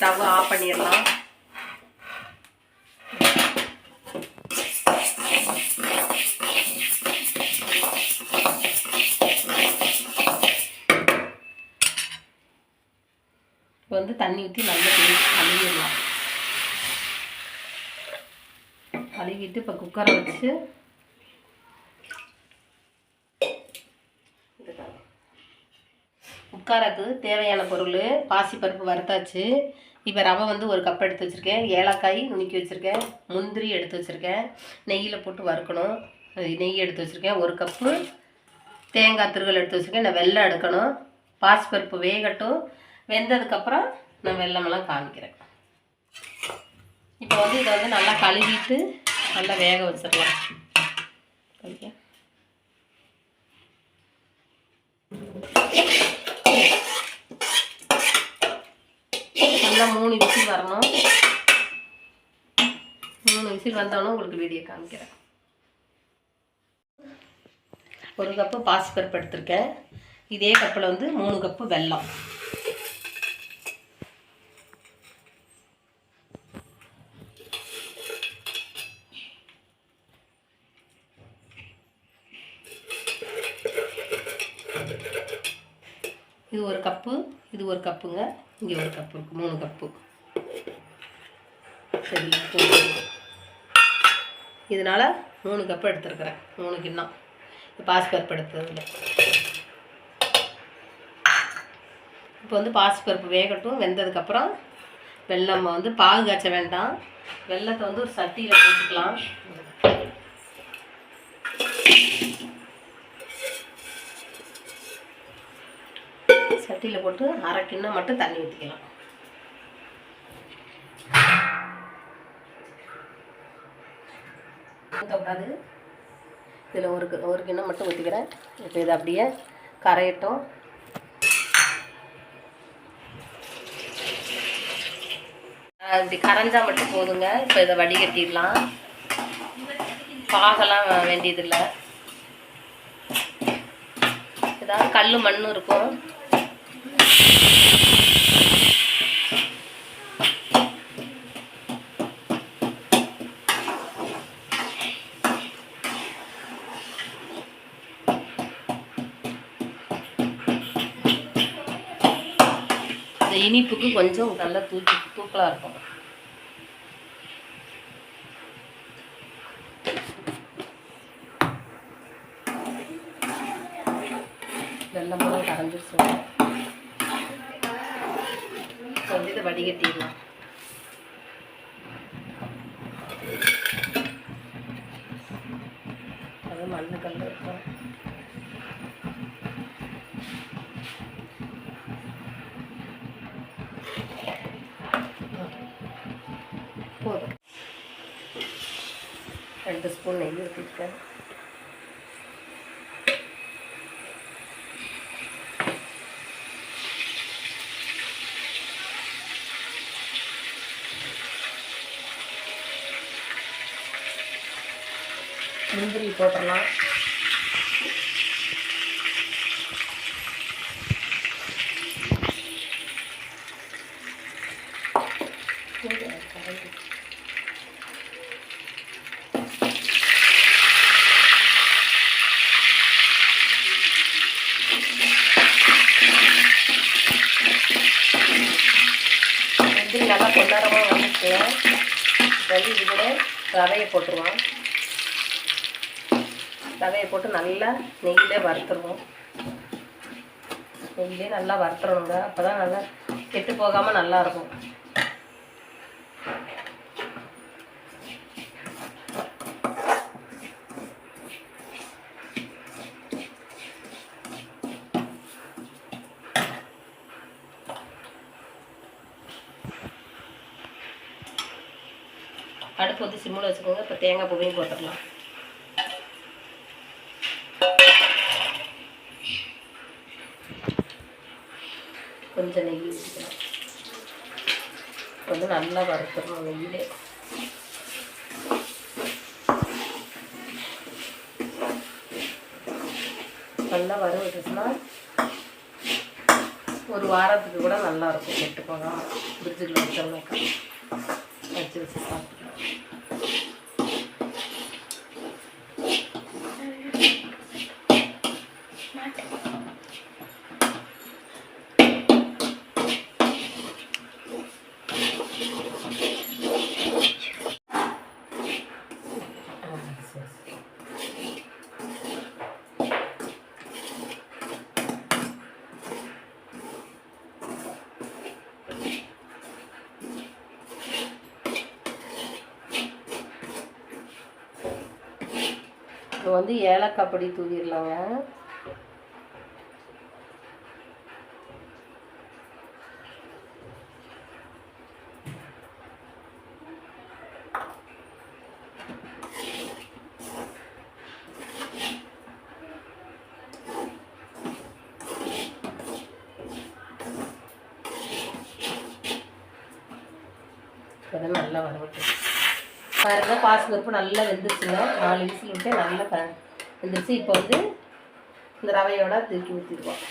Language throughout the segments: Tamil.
ஸ்டவ் ஆஃப் பண்ணிடலாம். இப்போ வந்து தண்ணி ஊற்றி நல்லா கழுவிடலாம் கழுவிட்டு இப்போ குக்கரை வச்சு உட்காரக்கு தேவையான பொருள். பாசிப்பருப்பு வறுத்தாச்சு. இப்போ ரவை வந்து ஒரு கப் எடுத்து வச்சுருக்கேன். ஏலக்காய் நுணுக்கி வச்சுருக்கேன். முந்திரி எடுத்து வச்சுருக்கேன். நெய்யில் போட்டு வறுக்கணும். நெய் எடுத்து வச்சுருக்கேன். ஒரு கப்பு தேங்காய் திருகல் எடுத்து வச்சுருக்கேன். நான் வெள்ளம் எடுக்கணும். பாசிப்பருப்பு வேகட்டும். வெந்ததுக்கப்புறம் நான் வெள்ளமெல்லாம் காமிக்கிறேன். இப்போ வந்து இதை வந்து நல்லா கழுவிட்டு நல்லா வேக வச்சிடலாம். ஓகே நல்லா மூணு விசில் வரணும். மூணு விசில் வந்தாலும் உங்களுக்கு வீடியோ காமிக்கிறேன். ஒரு கப்பு பாசிப்பருப்பு எடுத்திருக்கேன். இதே கப்பில் வந்து மூணு கப்பு வெல்லம். இது ஒரு கப்பு இது ஒரு கப்புங்க. இங்கே ஒரு கப்பு இருக்கு மூணு கப்பு. சரி இதனால் மூணு கப்பு எடுத்துருக்குறேன். மூணு கிண்ணம். பாசிப்பருப்பு எடுத்ததில். இப்போ வந்து பாசிப்பருப்பு வேகட்டும் வெந்ததுக்கப்புறம் வெள்ளம் வந்து பாகு காய்ச்ச வேண்டாம். வெள்ளத்தை வந்து ஒரு சட்டியில் போட்டுக்கலாம். சட்டியில் போட்டு அரை கிண்ணம் மட்டும் தண்ணி ஊற்றிக்கலாம் ஊற்றக்கூடாது இதில் ஒரு கி- ஒரு கிண்ணம் மட்டும் ஊற்றிக்கிறேன் இப்போ இதை அப்படியே கரையட்டும். இப்படி கரைஞ்சால் மட்டும் போதுங்க. இப்போ இதை வடிகட்டிடலாம். பாகெல்லாம் வேண்டியதில்லை. ஏதாவது கல் மண்ணும் இருக்கும். இனிப்புக்கு கொஞ்சம் நல்லா தூக்கி தூக்கலாக இருக்கும் வெள்ளமெல்லாம் கரைஞ்சிருச்சு இப்போ வந்து இதை வடிகட்டிடலாம். அது மண்ணு கல் இருக்கும். போதும். ரெண்டு ஸ்பூன் நெய் ஊற்றிருக்கேன் முந்திரி போட்டுடலாம். முந்திரி நல்லா பொன்னரமாக வந்துட்டு ரவி இது கூட ரவையை போட்டுருவான் ரவையை போட்டு நல்லா நெய்யிலே வறுத்துருவோம் நெய்யிலே நல்லா வறுத்துறணுங்க அப்போ தான் நல்லா கெட்டு போகாமல் நல்லாயிருக்கும் அடுப்பு வந்து சிம்மில் வச்சுக்கோங்க. இப்போ தேங்காய் பூவையும் போட்டுடலாம் கொஞ்சம் நெய் ஊற்றிக்கலாம் கொஞ்சம் நல்லா வறுத்துடணும் நெய்யிலே. நல்லா வறுவிட்டுச்சுன்னா ஒரு வாரத்துக்கு கூட நல்லாயிருக்கும் கெட்டு போகலாம் ஃப்ரிட்ஜில் வச்சோம்னாக்கா வச்சு வச்சு சாப்பிட்டுக்கலாம். Thank இப்போ வந்து ஏலக்காய் பொடி தூவிடலாங்க. நல்லா வரவிட்டு பாருங்க பாசிப்பருப்பு நல்லா வெந்துருச்சுங்க. நாலு விசில் விட்டு நல்லா க வெந்துருச்சு. இப்போ வந்து இந்த ரவையோட தூக்கி ஊற்றிடுவோம்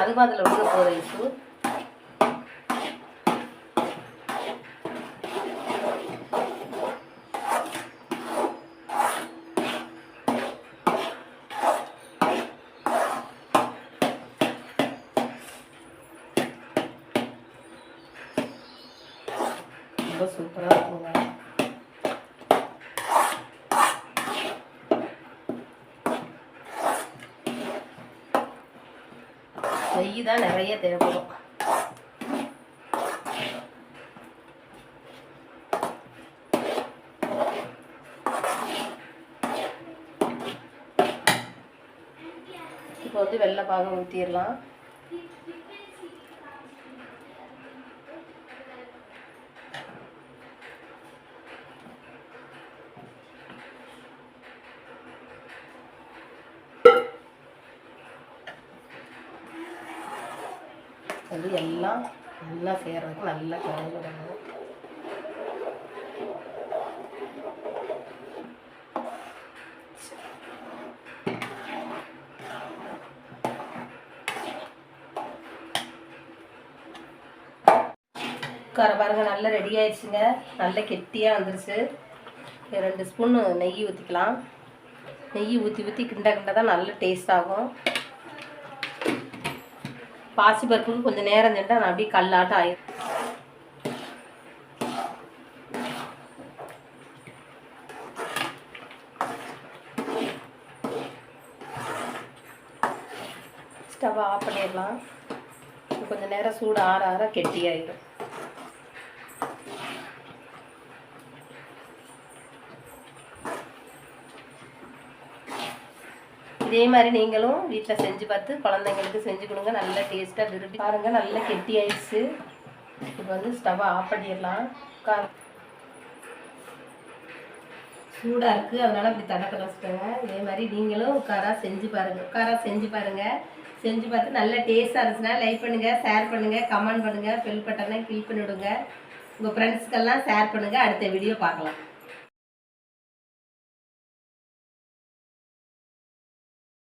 அதுவும் அதில் விட்டு போகிற இஷ்யூ ரொம்ப சூப்பராக இருக்குங்க. நெய் தான் நிறைய தேவைப்படும். இப்போ வந்து வெள்ளை பாகம் ஊற்றிடலாம் வந்து எல்லாம் நல்லா செய்கிறதுக்கு நல்லா கலந்து விடணும். உட்கார பாருங்க நல்லா ரெடி ஆயிடுச்சுங்க. நல்ல கெட்டியாக வந்துருச்சு. ரெண்டு ஸ்பூன் நெய் ஊற்றிக்கலாம் நெய் ஊற்றி ஊற்றி கிண்ட கிண்ட தான் நல்ல டேஸ்ட் ஆகும். பாசி பருப்புக்கு கொஞ்சம் நேரம் சென்றால் நான் அப்படியே கல்லாட்டம் ஆயிடும் ஸ்டவ் ஆஃப் பண்ணிடலாம். கொஞ்சம் நேரம் சூடு ஆற ஆற கெட்டியாயிடும் இதே மாதிரி நீங்களும் வீட்டில் செஞ்சு பார்த்து குழந்தைங்களுக்கு செஞ்சு கொடுங்க. நல்ல டேஸ்ட்டாக விரும்பி பாருங்கள் நல்லா கெட்டி ஆயிடுச்சு. இப்போ வந்து ஸ்டவ்வை ஆஃப் பண்ணிடலாம். உட்கார். சூடாக இருக்குது அதனால் இப்படி தடக்க வச்சுட்டேங்க. இதே மாதிரி நீங்களும் உட்காரா செஞ்சு பாருங்கள் உட்காரா செஞ்சு பாருங்கள் செஞ்சு பார்த்து நல்லா டேஸ்ட்டாக இருந்துச்சுன்னா லைக் பண்ணுங்கள் ஷேர் பண்ணுங்கள் கமெண்ட் பண்ணுங்கள் பெல் பட்டனை கிளிக் பண்ணிவிடுங்க உங்கள் ஃப்ரெண்ட்ஸ்க்கெல்லாம் ஷேர் பண்ணுங்கள் அடுத்த வீடியோ பார்க்கலாம்.